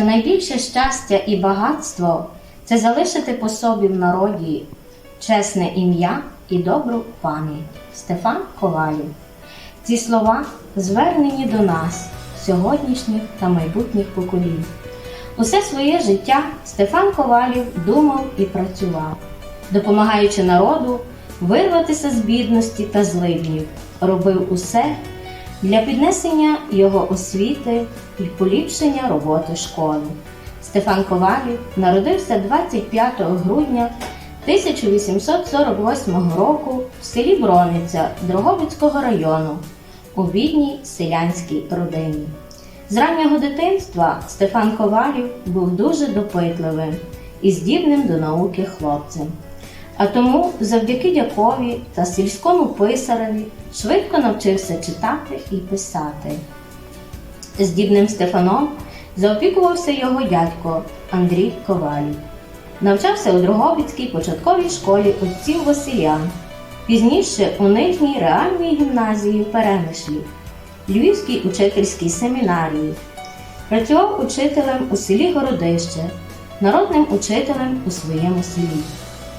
що найбільше щастя і багатство це залишити по собі в народі чесне ім'я і добру пам'ять. Стефан Ковалів. Ці слова звернені до нас, сьогоднішніх та майбутніх поколінь. Усе своє життя Стефан Ковалів думав і працював, допомагаючи народу вирватися з бідності та зливнів, робив усе для піднесення його освіти і поліпшення роботи школи. Стефан Ковалів народився 25 грудня 1848 року в селі Брониця Дрогобицького району у бідній селянській родині. З раннього дитинства Стефан Ковалів був дуже допитливим і здібним до науки хлопцем. А тому завдяки дякові та сільському писареві швидко навчився читати і писати. Здібним Стефаном заопікувався його дядько Андрій Ковалів. Навчався у Дрогобицькій початковій школі отців Василян, пізніше у нижній реальній гімназії в Перемишлі, Львівській учительській семінарії. Працював учителем у селі Городище, народним учителем у своєму селі.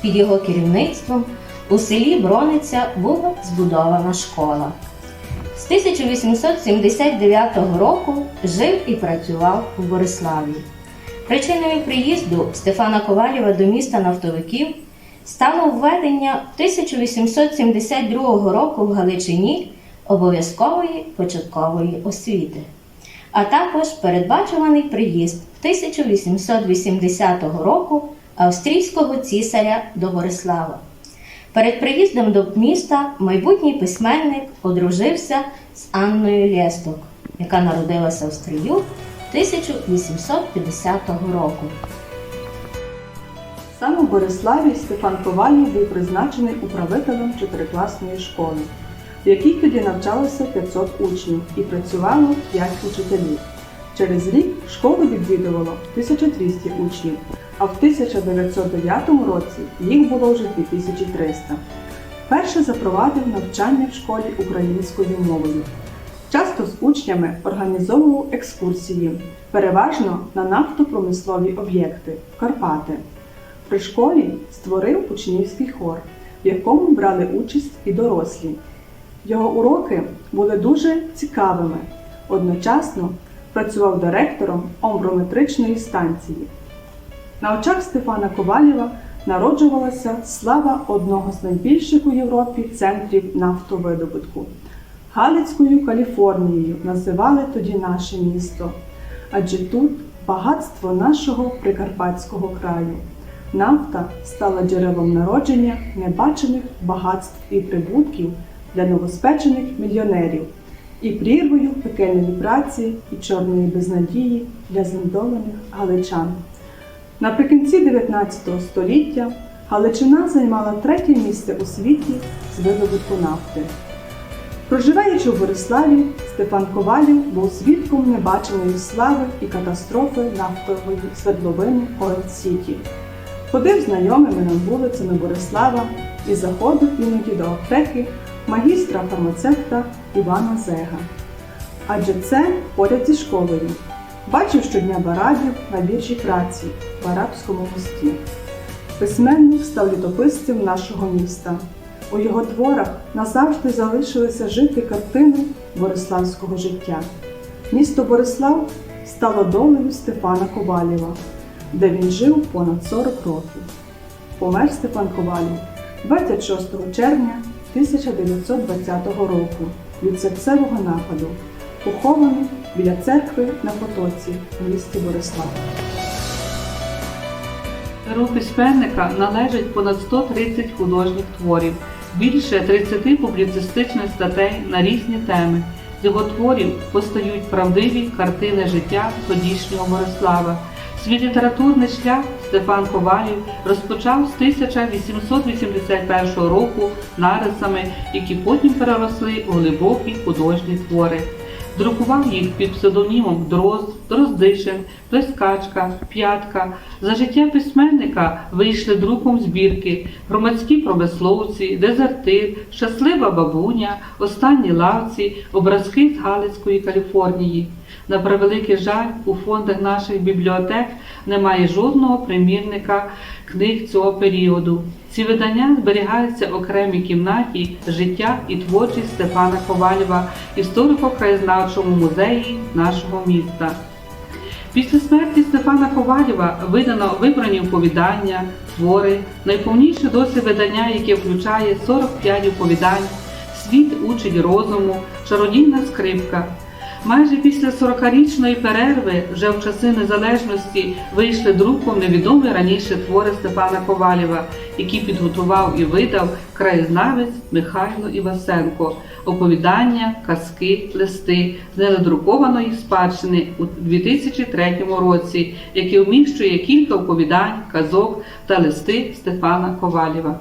Під його керівництвом у селі Брониця була збудована школа. З 1879 року жив і працював у Бориславі. Причиною приїзду Стефана Ковалєва до міста нафтовиків стало введення 1872 року в Галичині обов'язкової початкової освіти, а також передбачуваний приїзд 1880 року австрійського цісаря до Борислава. Перед приїздом до міста майбутній письменник одружився з Анною Лєсток, яка народилася в Стрию 1850 року. Саме у Бориславі Стефан Ковалів був призначений управителем чотирикласної школи, в якій тоді навчалося 500 учнів і працювало 5 учителів. Через рік школу відвідувало 1200 учнів, а в 1909 році їх було вже 2300. Перше запровадив навчання в школі українською мовою. Часто з учнями організовував екскурсії, переважно на нафтопромислові об'єкти Карпати. При школі створив учнівський хор, в якому брали участь і дорослі. Його уроки були дуже цікавими. Одночасно працював директором омброметричної станції. На очах Стефана Ковалєва народжувалася слава одного з найбільших у Європі центрів нафтовидобутку. Галицькою Каліфорнією називали тоді наше місто, адже тут багатство нашого прикарпатського краю. Нафта стала джерелом народження небачених багатств і прибутків для новоспечених мільйонерів і прірвою пекельної праці і чорної безнадії для знедолених галичан. Наприкінці 19 століття Галичина займала третє місце у світі з видобутку нафти. Проживаючи в Бориславі, Степан Ковалів був свідком небаченої слави і катастрофи нафтової свердловини Ойл Сіті. Ходив знайомими над вулицями Борислава і заходив іноді до аптеки магістра фармацевта Івана Зега. Адже це поряд зі школою. Бачив щодня барабів на біржі праці в Арабському мості. Письменник став літописцем нашого міста. У його творах назавжди залишилися жити картини бориславського життя. Місто Борислав стало долею Стефана Ковалєва, де він жив понад 40 років. Помер Стефан Ковалів 26 червня 1920 року від серцевого нападу, похований біля церкви на Потоці в місті Борислав. Перу письменника належить понад 130 художніх творів, більше 30 публіцистичних статей на різні теми. З його творів постають правдиві картини життя тодішнього Борислава. Свій літературний шлях Стефан Ковалів розпочав з 1881 року нарисами, які потім переросли у глибокі художні твори. Друкував їх під псевдонімом Дрозд, Дроздишин, Плескачка, П'ятка. За життя письменника вийшли друком збірки Громадські промисловці, Дезертир, Щаслива бабуня, Останні лавці, образки з Галицької Каліфорнії. На превеликий жаль, у фондах наших бібліотек немає жодного примірника книг цього періоду. Ці видання зберігаються в окремій кімнаті життя і творчість Степана Ковалєва, історико-краєзнавчому музеї нашого міста. Після смерті Стефана Ковалєва видано вибрані оповідання, твори, найповніше досі видання, яке включає 45 оповідань, світ учить розуму, чародійна скрипка. Майже після 40-річної перерви, вже в часи незалежності, вийшли друком невідомі раніше твори Степана Ковалєва, які підготував і видав краєзнавець Михайло Івасенко, оповідання, казки, листи з ненадрукованої спадщини у 2003 році, яке вміщує кілька оповідань, казок та листи Стефана Ковалєва.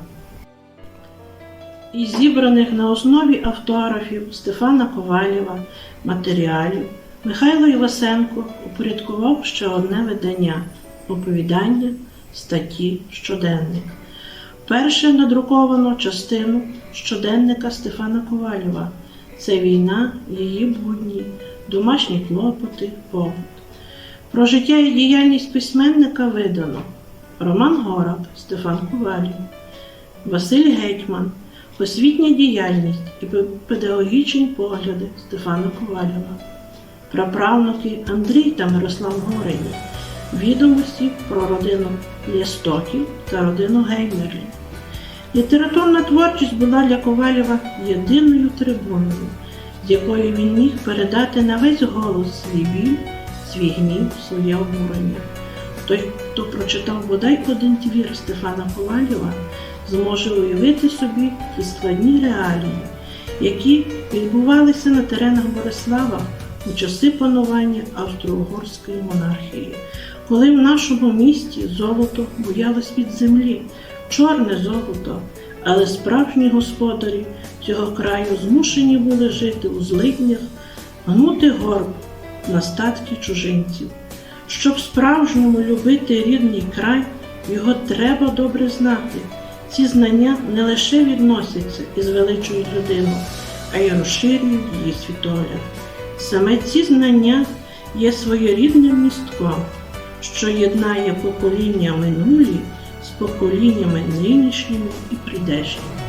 Із зібраних на основі автографів Стефана Ковалєва матеріалів Михайло Івасенко упорядкував ще одне видання оповідання статті Щоденник. Перше надруковано частину щоденника Стефана Ковалєва. Це війна, її будні, домашні клопоти, побут. Про життя і діяльність письменника видано Роман Горак, Стефан Ковалів, Василь Гетьман, освітня діяльність і педагогічні погляди Стефана Ковалєва, праправнуки Андрій та Мирослав Горині, відомості про родину Лєстоків та родину Геймерлів. Літературна творчість була для Ковалєва єдиною трибуною, з якою він міг передати на весь голос свій біль, свій гнів, своє обурення. Той, хто прочитав бодай один твір Стефана Ковалєва, зможе уявити собі ті складні реалії, які відбувалися на теренах Борислава у часи панування Австро-Угорської монархії, коли в нашому місті золото боялось від землі, чорне золото, але справжні господарі цього краю змушені були жити у злиднях, гнути горб на статки чужинців. Щоб справжньому любити рідний край, його треба добре знати. Ці знання не лише відносяться і звеличують людину, а й розширюють її світогляд. Саме ці знання є своєрідним містком, що єднає покоління минулі з поколіннями нинішніми і прийдешніми.